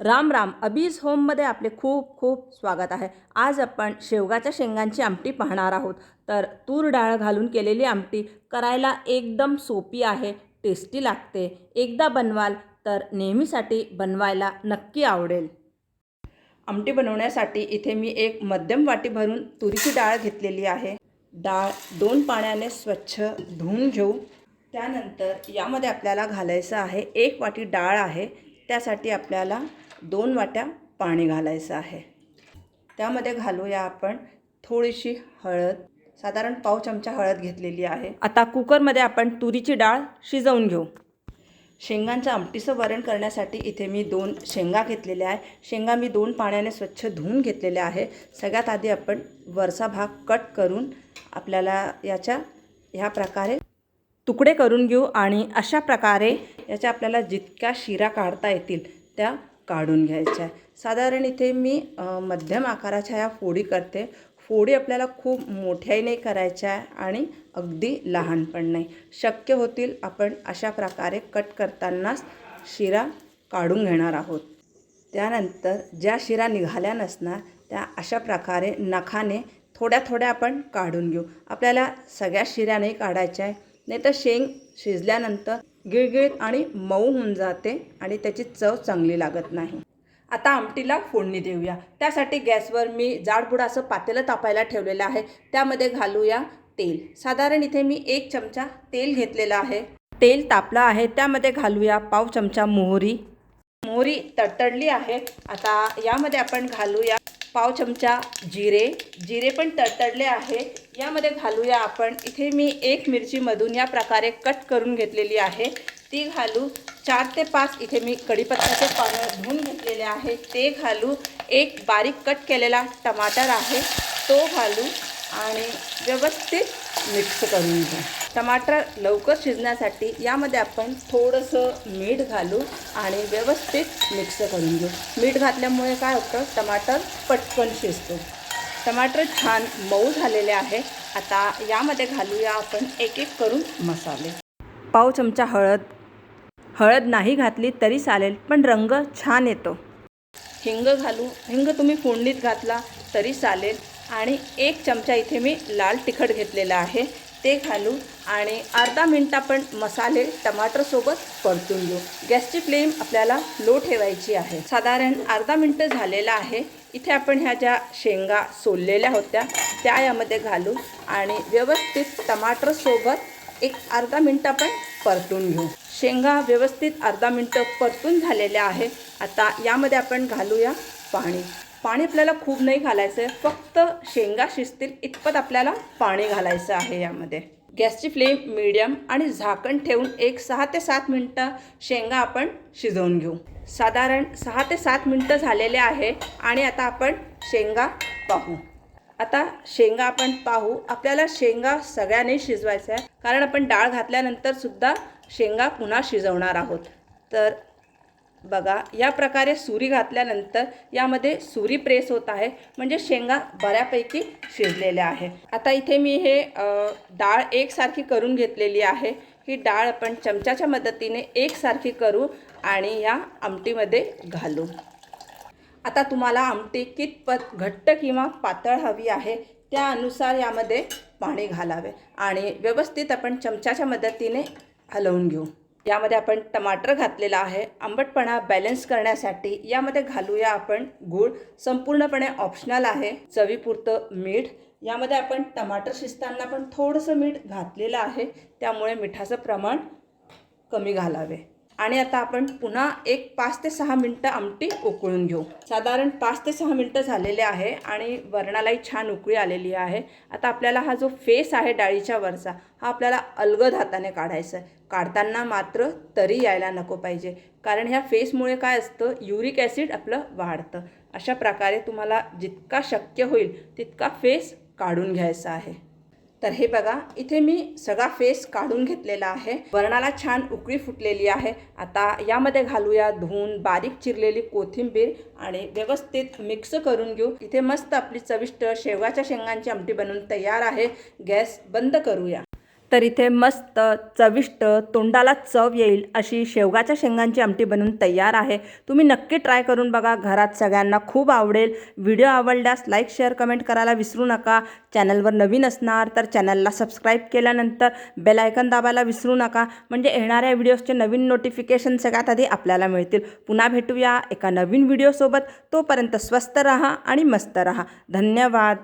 राम राम. अबीज होममध्ये आपले खूप खूप स्वागत आहे. आज आपण शेवगाच्या शेंगांची आमटी पाहणार आहोत. तर तूर डाळ घालून केलेली आमटी करायला एकदम सोपी आहे टेस्टी लागते. एकदा बनवाल तर नेहमीसाठी बनवायला नक्की आवडेल. आमटी बनवण्यासाठी इथे मी एक मध्यम वाटी भरून तुरीची डाळ घेतलेली आहे. डाळ दोन पाण्याने स्वच्छ धुवून घेऊ. त्यानंतर यामध्ये आपल्याला घालायचं आहे एक वाटी डाळ आहे. त्यासाठी आपल्याला दोन वाट्या पाणी घालायचं आहे. त्यामध्ये घालूया आपण थोडीशी हळद. साधारण पाव चमचा हळद घेतलेली आहे. आता कुकरमध्ये आपण तुरीची डाळ शिजवून घेऊ. शेंगांचं आमटीचं वरण करण्यासाठी इथे मी दोन शेंगा घेतलेल्या आहे. शेंगा मी दोन पाण्याने स्वच्छ धुवून घेतलेल्या आहे. सगळ्यात आधी आपण वरचा भाग कट करून आपल्याला याच्या ह्या प्रकारे तुकडे करून घेऊ आणि अशा प्रकारे याच्या आपल्याला जितक्या शिरा काढता येतील त्या काढून घ्यायच्या. आहे साधारण इथे मी मध्यम आकाराच्या ह्या फोडी करते. फोडी आपल्याला खूप मोठ्याही नाही करायच्या आहे आणि अगदी लहान पण नाही. शक्य होतील आपण अशा प्रकारे कट करतानाच शिरा काढून घेणार आहोत. त्यानंतर ज्या शिरा निघाल्या नसणार त्या अशा प्रकारे नखाने थोड्या थोड्या आपण काढून घेऊ. आपल्याला सगळ्या शिऱ्या नाही काढायच्या आहे. नाही तर शेंग शिजल्यानंतर गिळगिळीत आणि मऊ होऊन जाते आणि त्याची चव चांगली लागत नाही. आता आमटीला फोडणी देऊया. त्यासाठी गॅसवर मी जाडबुड असं पातेलं तापायला ठेवलेलं आहे. त्यामध्ये घालूया तेल. साधारण इथे मी एक चमचा तेल घेतलेलं आहे. तेल तापलं आहे. त्यामध्ये घालूया पाव चमचा मोहरी. मोहरी तडतडली आहे. आता यामध्ये आपण घालूया पाव चमचा जिरे. जिरे पण तडतडले आहे यामध्ये घालूया आपण. इथे मी एक मिरचीमधून या प्रकारे कट करून घेतलेली आहे. ती घालू चार ते पाच इथे मी कढीपत्त्याचे पानं धुवून घेतलेले आहे. ते घालू एक बारीक कट केलेला टमाटर आहे. तो घालू आणि व्यवस्थित मिक्स करून घेऊ टमाटर लवकर शिजण्यासाठी यामध्ये आपण थोडंसं मीठ घालू आणि व्यवस्थित मिक्स करून घेऊ. मीठ घातल्यामुळे काय होतं? टमाटर पटकन शिजतो. टमाटर छान मऊ झालेले आहे. आता यामध्ये घालूया आपण एक एक करून मसाले. पाव चमचा हळद. हळद नाही घातली तरी चालेल पण रंग छान येतो. हिंग घालू हिंग तुम्ही फोडणीत घातला तरी चालेल. आणि एक चमचा इथे मी लाल तिखट घेतलेला आहे. ते घालू आणि अर्धा मिनिट आपण मसाले टमाटरसोबत परतून घेऊ. गॅसची फ्लेम आपल्याला लो ठेवायची आहे. साधारण अर्धा मिनटं झालेला आहे. इथे आपण ह्या ज्या शेंगा सोललेल्या होत्या त्या यामध्ये घालू आणि व्यवस्थित टमाटरसोबत एक अर्धा मिनटं आपण परतून घेऊ. शेंगा व्यवस्थित अर्धा मिनटं परतून झालेल्या आहे. आता यामध्ये आपण घालूया पाणी. पाणी आपल्याला खूप नाही घालायचं आहे. फक्त शेंगा शिजतील इतपत आपल्याला पाणी घालायचं आहे यामध्ये. गॅसची फ्लेम मीडियम आणि झाकण ठेवून एक सहा ते सात मिनटं शेंगा आपण शिजवून घेऊ. साधारण सहा ते सात मिनटं झालेले आहे आणि आता आपण शेंगा पाहू. आता शेंगा आपण पाहू. आपल्याला शेंगा सगळ्यांनी शिजवायच्या आहे. कारण आपण डाळ घातल्यानंतर सुद्धा शेंगा पुन्हा शिजवणार आहोत. तर बघा या प्रकारे सुरी घातल्यानंतर यामध्ये सुरी प्रेस होत आहे. म्हणजे शेंगा बऱ्यापैकी शिजलेल्या आहे आता इथे मी हे डाळ एकसारखी करून घेतलेली आहे. ही डाळ आपण चमच्याच्या मदतीने एकसारखी करू आणि या आमटीमध्ये घालू. आता तुम्हाला आमटी कितपत घट्ट किंवा पातळ हवी आहे त्यानुसार यामध्ये पाणी घालावे. आणि व्यवस्थित आपण चमच्याच्या मदतीने हलवून घेऊ. यामध्ये आपण टमाटर घातलेला आहे. आंबटपणा बॅलन्स करण्यासाठी यामध्ये घालूया आपण गूळ. संपूर्णपणे ऑप्शनल आहे. चवीपुरतं मीठ. यामध्ये आपण टमाटर शिजताना पण थोडंसं मीठ घातलेलं आहे. त्यामुळे मिठाचं प्रमाण कमी घालावे. आणि आता आपण पुन्हा एक पाच ते सहा मिनटं आमटी उकळून घेऊ. साधारण पाच ते सहा मिनटं झालेले आहे आणि वरणालाही छान उकळी आलेली आहे. आता आपल्याला हा जो फेस आहे डाळीच्या वरचा हा आपल्याला अलगद हाताने काढायचा आहे. काढताना मात्र तरी यायला नको पाहिजे. कारण ह्या फेसमुळे काय असतं? युरिक ॲसिड आपलं वाढतं. अशा प्रकारे तुम्हाला जितका शक्य होईल तितका फेस काढून घ्यायचा आहे. तर हे बघा इथे मी सगळा फेस काढून घेतलेला आहे. वरणाला छान उकळी फुटलेली आहे. आता यामध्ये घालूया धुवून बारीक चिरलेली कोथिंबीर आणि व्यवस्थित मिक्स करून घेऊ. इथे मस्त आपली चविष्ट शेवगाच्या शेंगांची आमटी बनवून तयार आहे. गॅस बंद करूया. तर इथे मस्त चविष्ट तोंडाला चव येईल अशी शेवगाच्या शेंगांची आमटी बनवून तयार आहे. तुम्ही नक्की ट्राय करून बघा घरात सगळ्यांना खूप आवडेल. व्हिडिओ आवडल्यास लाईक शेअर कमेंट करायला विसरू नका. चॅनलवर नवीन असणार तर चॅनलला सबस्क्राईब केल्यानंतर बेल आयकन दाबायला विसरू नका. म्हणजे येणाऱ्या व्हिडिओजचे नवीन नोटिफिकेशन सगळ्यात आधी आपल्याला मिळतील. पुन्हा भेटूया एका नवीन व्हिडिओसोबत. तोपर्यंत स्वस्त रहा आणि मस्त रहा. धन्यवाद.